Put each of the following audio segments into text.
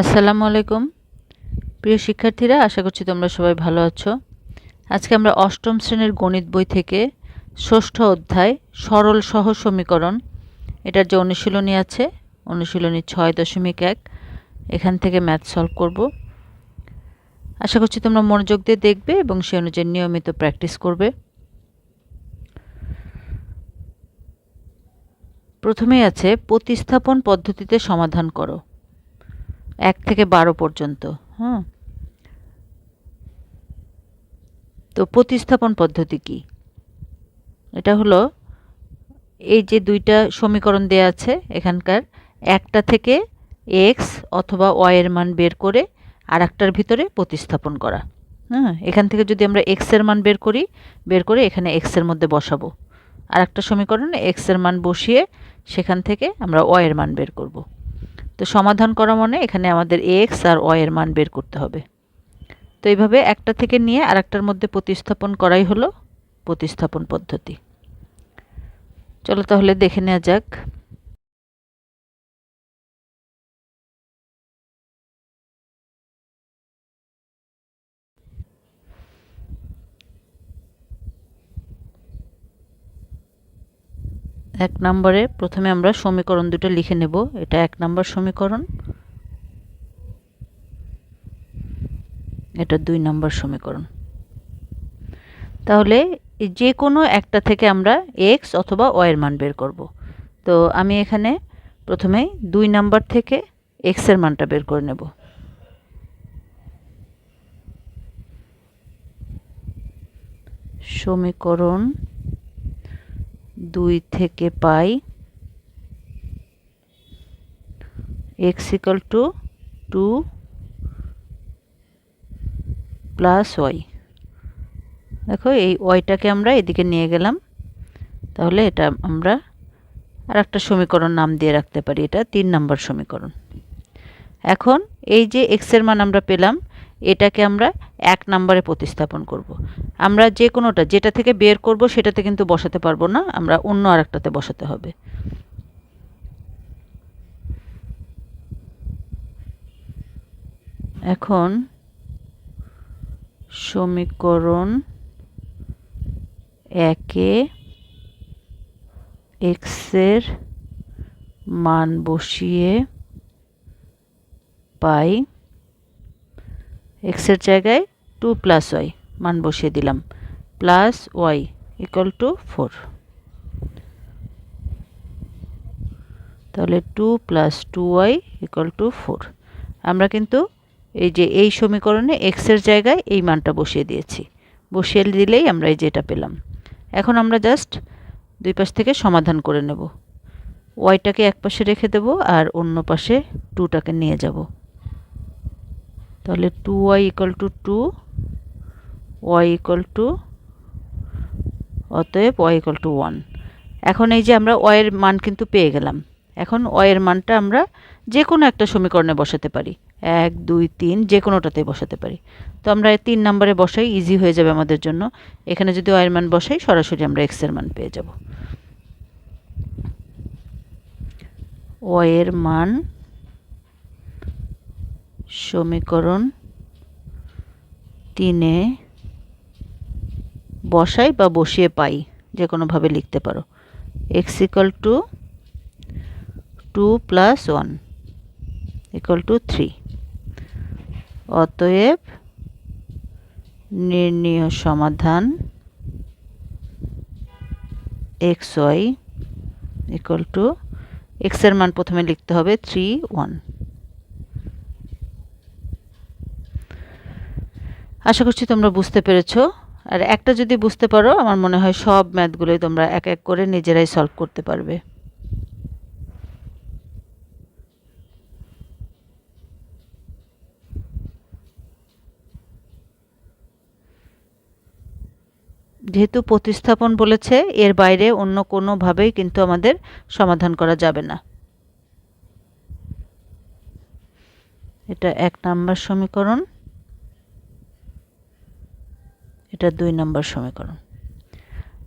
আসসালামু আলাইকুম। প্রিয় শিক্ষার্থীরা, আশা করছি তোমরা সবাই ভালো আছো। আজকে আমরা অষ্টম শ্রেণির গণিত বই থেকে ষষ্ঠ অধ্যায় সরল সহ সমীকরণ, এটার যে অনুশীলনী আছে, অনুশীলনী ছয় দশমিক এক, এখান থেকে ম্যাথ সলভ করব। আশা করছি তোমরা মনোযোগ দিয়ে দেখবে এবং সে অনুযায়ী নিয়মিত প্র্যাকটিস করবে। প্রথমেই আছে, প্রতিস্থাপন পদ্ধতিতে সমাধান করো। এক থেকে বারো পর্যন্ত হ্যাঁ তো প্রতিস্থাপন পদ্ধতি কি? এটা হলো এই যে দুইটা সমীকরণ দেয়া আছে এখানকার, একটা থেকে এক্স অথবা ওয়াইয়ের মান বের করে আর একটার ভিতরে প্রতিস্থাপন করা হ্যাঁ এখান থেকে যদি আমরা এক্সের মান বের করি, বের করে এখানে এক্সের মধ্যে বসাবো। আর একটা সমীকরণে এক্সের মান বসিয়ে সেখান থেকে আমরা ওয়াইয়ের মান বের করব। তো সমাধান করা মানে এখানে আমাদের এক্স আর ওয়াই এর মান বের করতে হবে। তো এইভাবে একটা থেকে নিয়ে আর একটার মধ্যে প্রতিস্থাপন করাই হলো প্রতিস্থাপন পদ্ধতি। চলো তাহলে দেখে নেওয়া যাক। এক নম্বরে প্রথমে আমরা সমীকরণ দুটো লিখে নেব। এটা এক নম্বর সমীকরণ। এটা দুই নম্বর সমীকরণ। তাহলে যে কোনো একটা থেকে আমরা এক্স অথবা ওয়ের মান বের করব। তো আমি এখানে প্রথমে দুই নাম্বার থেকে এক্সের মানটা বের করে নেব। সমীকরণ দুই থেকে পাই x equal to two plus y দেখো এই ওয়াইটাকে আমরা এদিকে নিয়ে গেলাম। তাহলে এটা আমরা আর একটা সমীকরণ নাম দিয়ে রাখতে পারি। এটা তিন নম্বর সমীকরণ। এখন এই যে এক্সের মান আমরা পেলাম এটাকে আমরা এক নম্বরে প্রতিস্থাপন করব। আমরা যে কোনোটা, যেটা থেকে বের করব সেটাতে কিন্তু বসাতে পারব না, আমরা অন্য আরেকটাতে বসাতে হবে এখন সমীকরণ একে এক্সের মান বসিয়ে পাই এক্সের জায়গায় টু প্লাস ওয়াই মান বসিয়ে দিলাম। Plus y equal to four তাহলে two plus two y equal to four আমরা কিন্তু এই যে এই সমীকরণে এক্সের জায়গায় এই মানটা বসিয়ে দিয়েছি। বসিয়ে দিলেই আমরা এই যেটা পেলাম। এখন আমরা জাস্ট দুই পাশ থেকে সমাধান করে নেব। ওয়াইটাকে এক পাশে রেখে দেব আর অন্য পাশে টুটাকে নিয়ে যাব। তাহলে two y equal to two y equal to অতএব ওয়াই ইকুয়াল টু ওয়ান এখন এই যে আমরা ওয়ের মান কিন্তু পেয়ে গেলাম। এখন ওয়ের মানটা আমরা যে কোনো একটা সমীকরণে বসাতে পারি। এক, দুই, তিন যে কোনোটাতে বসাতে পারি। তো আমরা তিন নম্বরে বসাই ইজি হয়ে যাবে আমাদের জন্য। এখানে যদি ওয়ের মান বসাই, সরাসরি আমরা এক্সের মান পেয়ে যাব। ওয়ের মান সমীকরণ তিনে বসাই বা বসিয়ে পাই, যে কোনোভাবে লিখতে পারো। X equal to two plus one equal to three অতএব নির্ণীয় সমাধান এক্স ওয়াই ইকাল টু এক্সের মান প্রথমে লিখতে হবে থ্রি ওয়ান আশা করছি তোমরা বুঝতে পেরেছ। আর একটা যদি বুঝতে পারো, আমার মনে হয় সব ম্যাথগুলোই তোমরা এক এক করে নিজেরাই সলভ করতে পারবে। যেহেতু প্রতিস্থাপন বলেছে, এর বাইরে অন্য কোনোভাবেই কিন্তু আমাদের সমাধান করা যাবে না। এটা এক নাম্বার সমীকরণ। এটা দুই নম্বর সমীকরণ।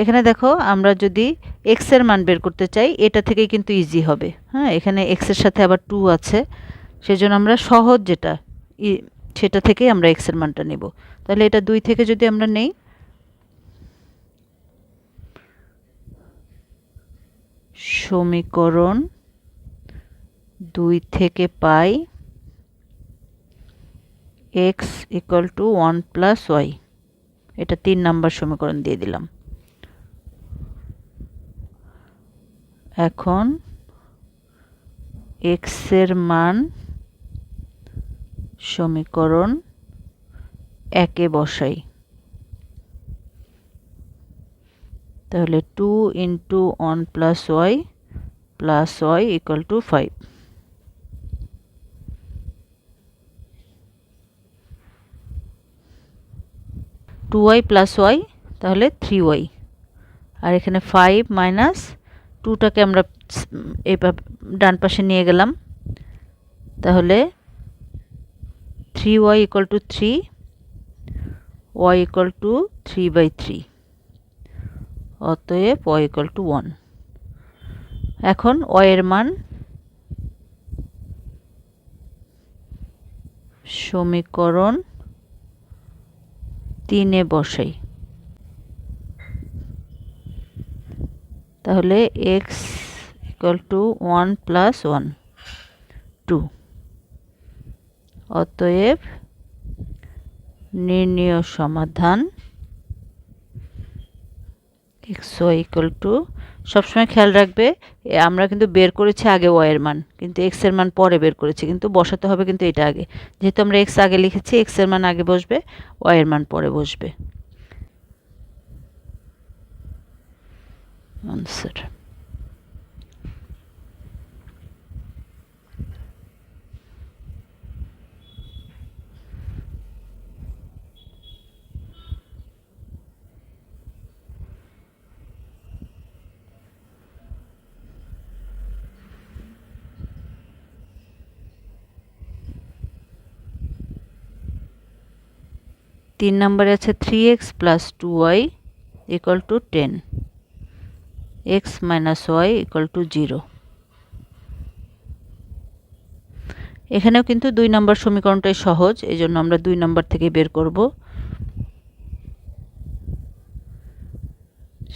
এখানে দেখো, আমরা যদি এক্সের মান বের করতে চাই, এটা থেকেই কিন্তু ইজি হবে। হ্যাঁ এখানে এক্সের সাথে আবার টু আছে। সেজন্য আমরা সহজ যেটা সেটা থেকেই আমরা এক্সের মানটা নেব। তাহলে এটা দুই থেকে যদি আমরা নেই, সমীকরণ দুই থেকে পাই x equal to one plus y এটা তিন নাম্বার সমীকরণ দিয়ে দিলাম। এখন এক্সের মান সমীকরণ একে বসাই। তাহলে two into one plus y plus y equal to five two y plus y তাহলে থ্রি ওয়াই আর এখানে ফাইভ মাইনাস টুটাকে আমরা এই ডান পাশে নিয়ে গেলাম। তাহলে three y equal to three y equal to three by three অতএব ওয়াই ইকুয়াল টু ওয়ান এখন ওয়ের মান সমীকরণ তিনে বসাই। তাহলে x equal to one plus one two অতএব নির্ণীয় সমাধান এক্স ওয়াই ইকুয়াল টু সবসময় খেয়াল রাখবে আমরা কিন্তু বের করেছি আগে ওয়াইয়ের মান, কিন্তু এক্সের মান পরে বের করেছি, কিন্তু বসাতে হবে কিন্তু এটা আগে। যেহেতু আমরা এক্স আগে লিখেছি এক্সের মান আগে বসবে ওয়াইয়ের মান পরে বসবে। আনসার তিন নম্বরে আছে three x plus two y equal to ten x minus y equal to zero এখানেও কিন্তু দুই নম্বর সমীকরণটাই সহজ এই জন্য আমরা দুই নম্বর থেকে বের করব।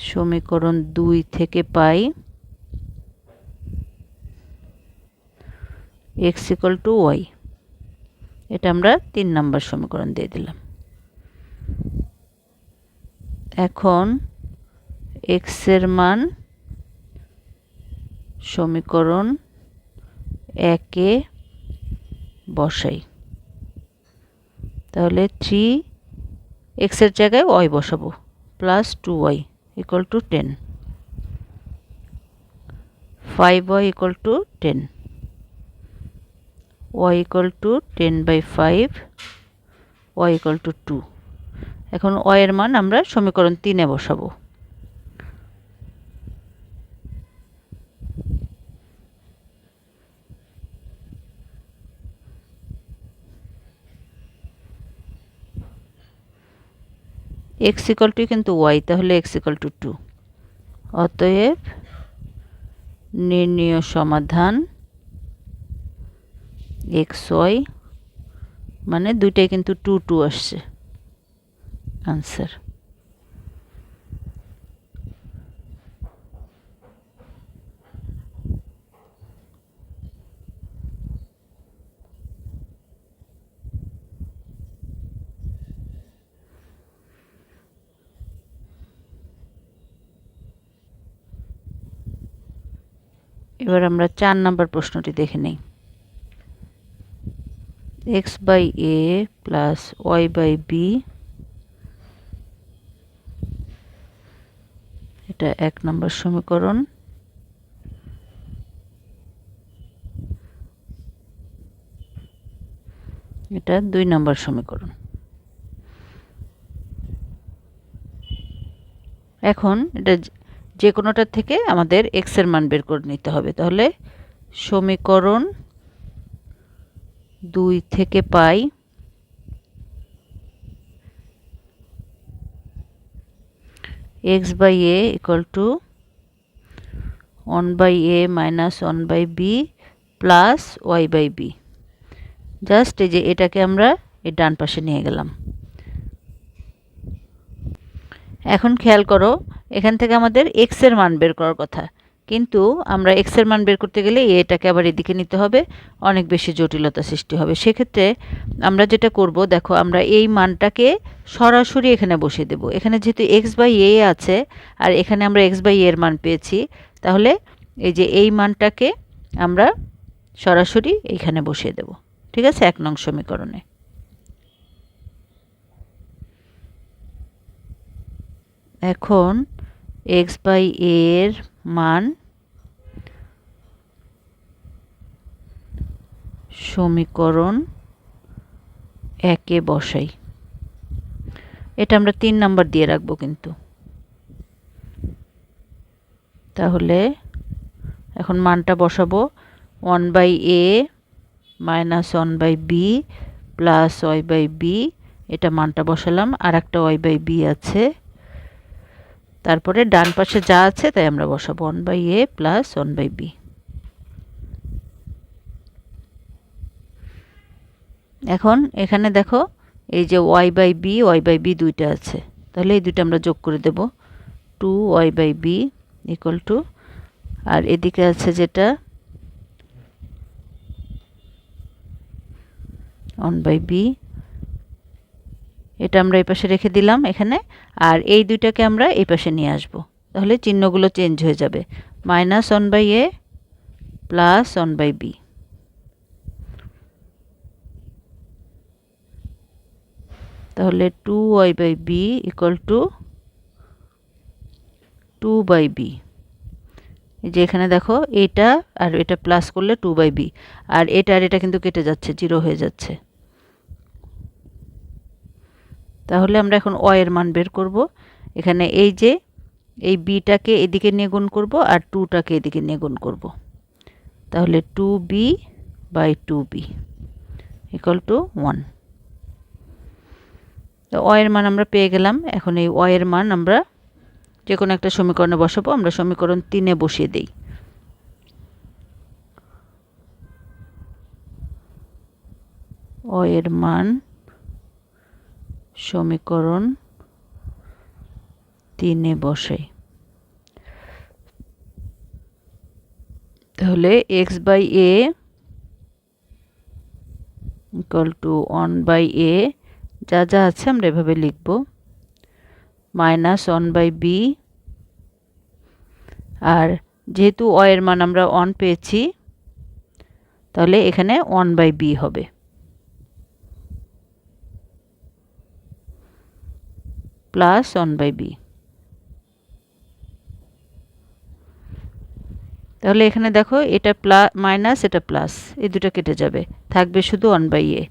সমীকরণ দুই থেকে পাই এক্স ইকুয়াল টু ওয়াই এটা আমরা তিন নম্বর সমীকরণ দিয়ে দিলাম। এখন এক্সের মান সমীকরণ একে বসাই। তাহলে থ্রি এক্সের জায়গায় ওয়াই বসাবো plus two y equal to ten five y equal to ten y equal to ten by five y equal to two এখন ওয়ের মান আমরা সমীকরণ তিনে বসাবো। এক্স ইকাল টু কিন্তু ওয়াই তাহলে এক্স ইকাল টু টু অতএব নির্ণীয় সমাধান এক্স ওয়াই মানে দুইটাই কিন্তু টু টু আসছে। আনসার এবার আমরা চার নম্বর প্রশ্নটি দেখে নেই। X by a plus y by b এটা এক নম্বর সমীকরণ। এটা দুই নম্বর সমীকরণ। এখন এটা যে কোনোটার থেকে আমাদের এক্সের মান বের করে নিতে হবে। তাহলে সমীকরণ দুই থেকে পাই x by a equal to one by a minus one by b plus y by b just এই যে এটাকে আমরা এই ডান পাশে নিয়ে গেলাম। এখন খেয়াল করো, এখান থেকে আমাদের এক্সের মান বের করার কথা। কিন্তু আমরা এক্সের মান বের করতে গেলে এটাকে আবার এদিকে নিতে হবে, অনেক বেশি জটিলতা সৃষ্টি হবে। সেক্ষেত্রে আমরা যেটা করব, দেখো আমরা এই মানটাকে সরাসরি এখানে বসিয়ে দেব। এখানে যেহেতু এক্স বাই এ আছে আর এখানে আমরা এক্স বাই এর মান পেয়েছি, তাহলে এই যে এই মানটাকে আমরা সরাসরি এইখানে বসিয়ে দেব। ঠিক আছে? এক নং সমীকরণে। এখন এক্স বাই এর মান সমীকরণ একে বসাই। এটা আমরা তিন নাম্বার দিয়ে রাখব কিন্তু। তাহলে এখন মানটা বসাবো। One by a minus one by b plus y by b, এটা মানটা বসালাম। আর একটা ওয়াই বাই বি আছে। তারপরে ডান পাশে যা আছে তাই আমরা বসাবো one by a plus one by b এখন এখানে দেখো এই যে y by b y by b দুইটা আছে। তাহলে এই দুইটা আমরা যোগ করে দেব। Two y by b equal to আর এদিকে আছে যেটা ওয়ান বাই বি এটা আমরা এই পাশে রেখে দিলাম এখানে, আর এই দুইটাকে আমরা এই পাশে নিয়ে আসব। তাহলে চিহ্নগুলো চেঞ্জ হয়ে যাবে। Minus one by a plus one by b. তাহলে two y by b equal to two by b. যে এখানে দেখো, এটা আর এটা প্লাস করলে টু বাই বি। আর এটা আর এটা কিন্তু কেটে যাচ্ছে, জিরো হয়ে যাচ্ছে। তাহলে আমরা এখন অ এর মান বের করব। এখানে এই যে, এই বিটাকে এদিকে নিয়ে গুণ করব আর টুটাকে এদিকে নিয়ে গুণ করব। তাহলে two b by two b equal to one তো অ এর মান আমরা পেয়ে গেলাম। এখন এই অ এর মান আমরা যে কোনো একটা সমীকরণে বসাবো। আমরা সমীকরণ তিনে বসিয়ে দিই। অ এর মান সমীকরণ তিনে বসাই তাহলে x by a equal to one by a যা যা আছে আমরা এভাবে লিখব। মাইনাস ওয়ান বাই বি আর যেহেতু অ এর মান আমরা ওয়ান পেয়েছি, তাহলে এখানে ওয়ান বাই বি হবে। Plus one by b. তাহলে এখানে দেখো, এটা প্লাস মাইনাস, এটা প্লাস, এই দুটো কেটে যাবে। থাকবে শুধু ওয়ান বাই এ।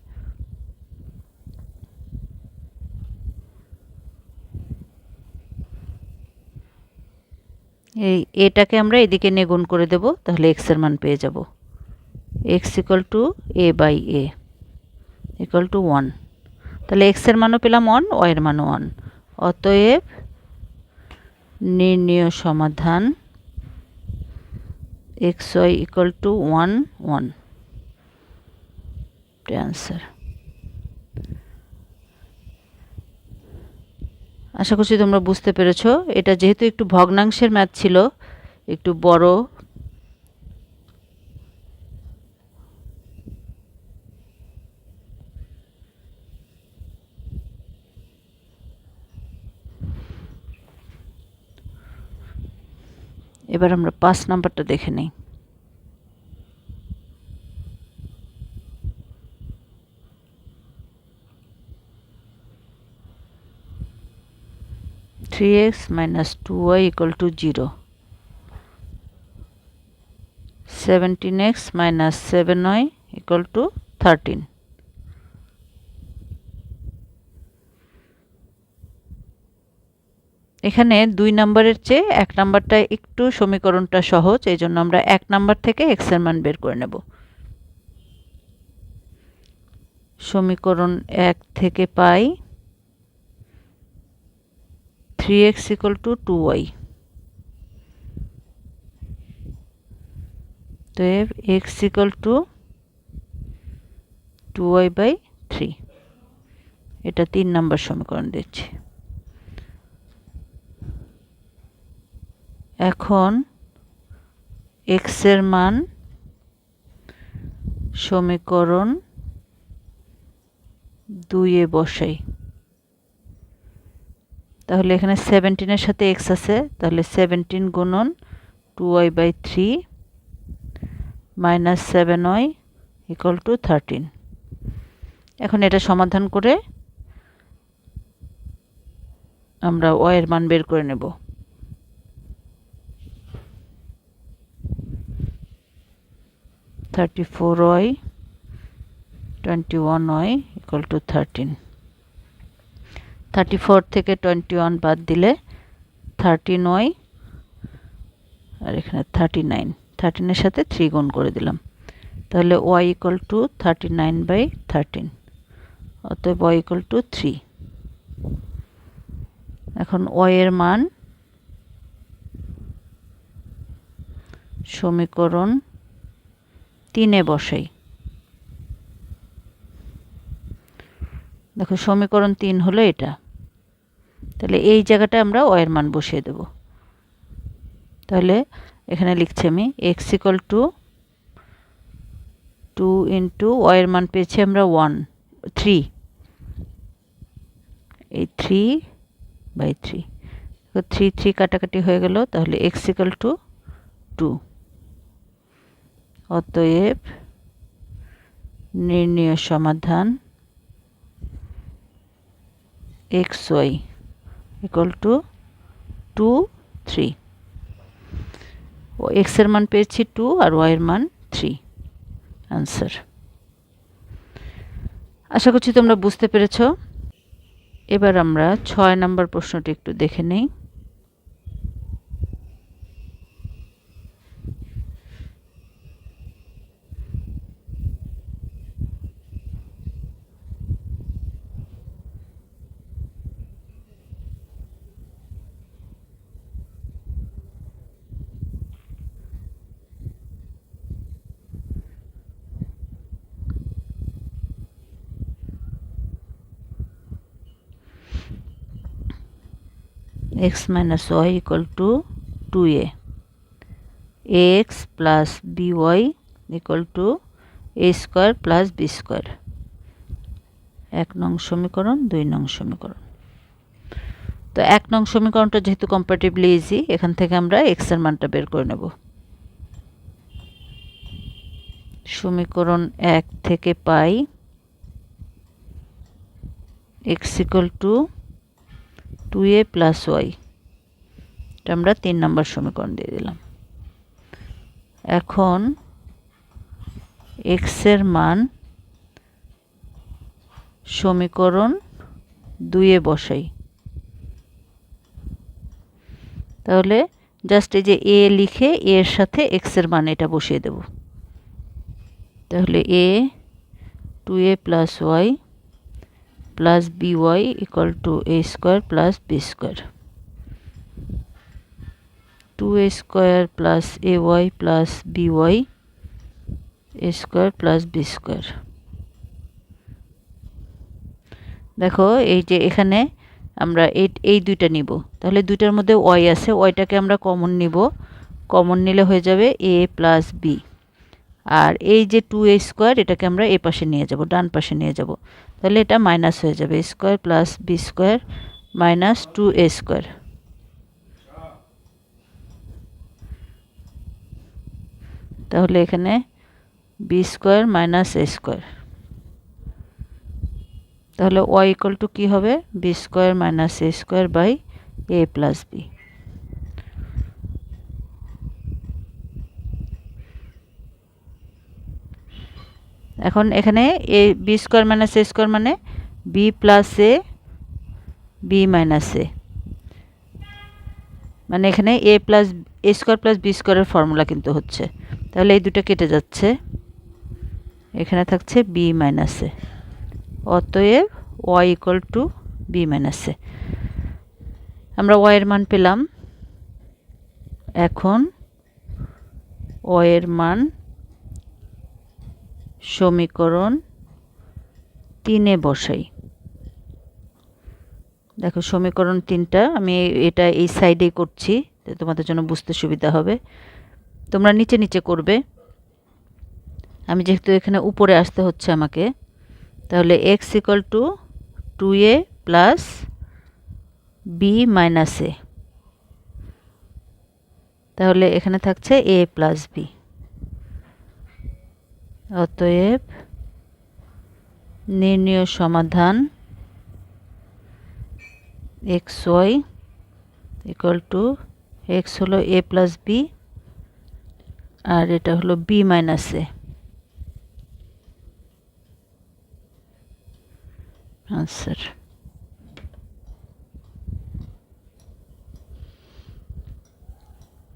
এই এটাকে আমরা এদিকে নিয়ে গুণ করে দেব, তাহলে এক্সের মান পেয়ে যাব। X equal to a by a equal to one তাহলে এক্সের মানও পেলাম ওয়ান ওয়াই এর মানও ওয়ান অতএব নির্ণয় সমাধান x y equal to one one. Answer আশা করছি তোমরা বুঝতে পেরেছ। এটা যেহেতু একটু ভগ্নাংশের ম্যাথ ছিল, একটু বড় এবার আমরা পাঁচ নাম্বারটা দেখে নিই। Three x minus two y equal to zero seventeen x minus seven y equal to thirteen এখানে দুই নাম্বারের চেয়ে এক নাম্বারটা একটু সমীকরণটা সহজ, এই জন্য আমরা এক নাম্বার থেকে এক্সের মান বের করে নেব। সমীকরণ এক থেকে পাই three x equal to two y তো x equal to two y by three এটা তিন নম্বর সমীকরণ দিচ্ছি। এখন এক্সের মান সমীকরণ দুইয়ে বসাই। তাহলে এখানে সেভেন্টিনের সাথে এক্স আছে, তাহলে সেভেন্টিন গুণন two y by three minus seven y equal to thirteen এখন এটা সমাধান করে আমরা ওয়ের মান বের করে নেব। Thirty four y twenty one y two thirteen thirty four থেকে টোয়েন্টি ওয়ান বাদ দিলে থার্টিন ওয়াই আর এখানে থার্টি নাইন থার্টিনের সাথে থ্রি গুণ করে দিলাম। তাহলে y to thirty nine by thirteen অতএব ওয়াই ইকুয়াল টু থ্রি এখন ওয়াই এর মান সমীকরণ তিনে বসাই। দেখো, সমীকরণ তিন হলো এটা। তাহলে এই জায়গাটা আমরা ওয়ের মান বসিয়ে দেব। তাহলে এখানে লিখছি আমি x equal to two into ওয়ের মান পেয়েছি আমরা ওয়ান থ্রি এই three by three three three কাটাকাটি হয়ে গেল, তাহলে এক্স ইকাল টু টু অতএব নির্ণয় সমাধান x y equal to two three এক্সের মান পেয়েছি টু আর ওয়াইয়ের মান থ্রি আনসার আশা করছি তোমরা বুঝতে পেরেছ। এবার আমরা ছয় নম্বর প্রশ্নটি একটু দেখে নেই। X minus y equal to 2a ax plus by equal to a square plus b square. এক নং সমীকরণ, দুই নং সমীকরণ। তো এক নং সমীকরণটা যেহেতু কম্পারেটিভলি ইজি এখান থেকে আমরা এক্সের মানটা বের করে নেব। সমীকরণ এক থেকে পাই x equal to two a plus y. এটা আমরা তিন নম্বর সমীকরণ দিয়ে দিলাম। এখন এক্সের মান সমীকরণ দুইয়ে বসাই। তাহলে জাস্ট এই যে এ লিখে এর সাথে এক্সের মান এটা বসিয়ে দেব। তাহলে a two a plus y plus by equal to a square plus b square. 2a square plus ay plus by a square plus b square. দেখো, এই যে এখানে আমরা এই এই দুইটা নিব। তাহলে দুইটার মধ্যে ওয়াই আছে ওয়াইটাকে আমরা কমন নিব। কমন নিলে হয়ে যাবে এ প্লাস বি আর এই যে টু এ স্কোয়ার এটাকে আমরা এ পাশে নিয়ে যাব, ডান পাশে নিয়ে যাব। তাহলে এটা মাইনাস হয়ে যাবে square plus b square minus two a square তাহলে এখানে b square minus a square তাহলে ওয়াই ইকুয়াল টু কী হবে? B square minus a square by a plus b এখন এখানে a b square minus a square মানে b plus a b minus a মানে এখানে a plus a square plus b স্কোয়ারের formula কিন্তু হচ্ছে। তাহলে এই দুটো কেটে যাচ্ছে। এখানে থাকছে বি মাইনাস এ অতএব y equal to b minus a আমরা ওয়াইয়ের মান পেলাম। এখন ওয়ের মান সমীকরণ তিনে বসাই। দেখো সমীকরণ তিনটা, আমি এটা এই সাইডেই করছি তোমাদের জন্য বুঝতে সুবিধা হবে। তোমরা নিচে নিচে করবে। আমি যেহেতু এখানে উপরে আসতে হচ্ছে আমাকে, তাহলে x equal to two a plus b minus a তাহলে এখানে থাকছে এ প্লাস বি অতএব নির্ণয় সমাধান x y equal to x হলো এ প্লাস বি আর এটা হলো বি মাইনাস এ। আনসার।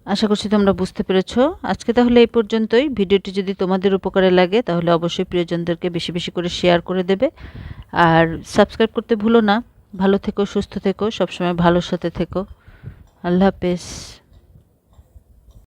আশা করছি তোমরা বুঝতে পেরেছ। আজকে তাহলে এই পর্যন্তই। ভিডিওটি যদি তোমাদের উপকারে লাগে, তাহলে অবশ্যই প্রিয়জনদেরকে বেশি বেশি করে শেয়ার করে দেবে। আর সাবস্ক্রাইব করতে ভুলো না। ভালো থেকো, সুস্থ থেকো, সবসময় ভালোর সাথে থেকো। আল্লাহ হাফেজ।